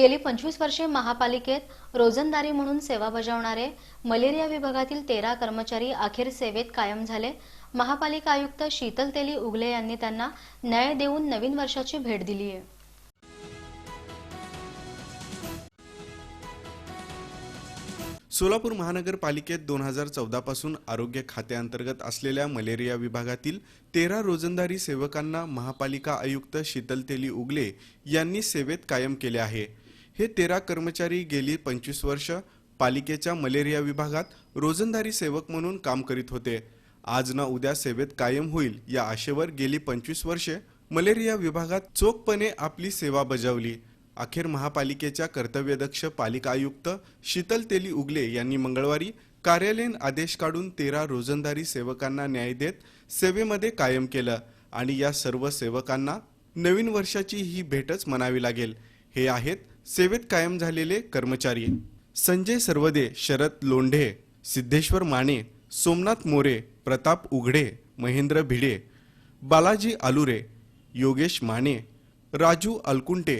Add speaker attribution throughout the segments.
Speaker 1: गेली पंचवीस वर्षे महापालिकेत रोजंदारी म्हणून सेवा बजावणारे मलेरिया विभागातील तेरा कर्मचारी अखेर सेवेत कायम झाले. महापालिका आयुक्त शीतल तेली उगले यांनी त्यांना न्याय देऊन नवीन वर्षाची भेट दिली आहे.
Speaker 2: सोलापूर महानगरपालिकेत दोन हजार चौदापासून आरोग्य खात्याअंतर्गत असलेल्या मलेरिया विभागातील तेरा रोजंदारी सेवकांना महापालिका आयुक्त शीतल तेली उगले यांनी सेवेत कायम केले आहे. हे तेरा कर्मचारी गेली पंचवीस वर्ष पालिकेच्या मलेरिया विभागात रोजंदारी सेवक म्हणून काम करीत होते. आज ना उद्या सेवेत कायम होईल या आशेवर गेली पंचवीस वर्षे मलेरिया विभागात चोखपणे आपली सेवा बजावली. अखेर महापालिकेच्या कर्तव्यदक्ष पालिका आयुक्त शीतल तेली उगले यांनी मंगळवारी कार्यालयीन आदेश काढून तेरा रोजंदारी सेवकांना न्याय देत सेवेमध्ये कायम केलं आणि या सर्व सेवकांना नवीन वर्षाची ही भेटच म्हणावी लागेल. हे आहेत सेवेत कायम झालेले कर्मचारी. संजय सर्वदे शरद लोंढे सिद्धेश्वर माने सोमनाथ मोरे प्रताप उघडे महेंद्र भिडे बालाजी आलुरे योगेश माने राजू अलकुंटे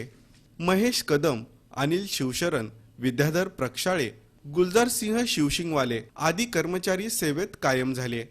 Speaker 2: महेश कदम अनिल शिवशरण विद्याधर प्रक्षाळे गुलजार सिंह शिवशिंगवाले आदी कर्मचारी सेवेत कायम झाले.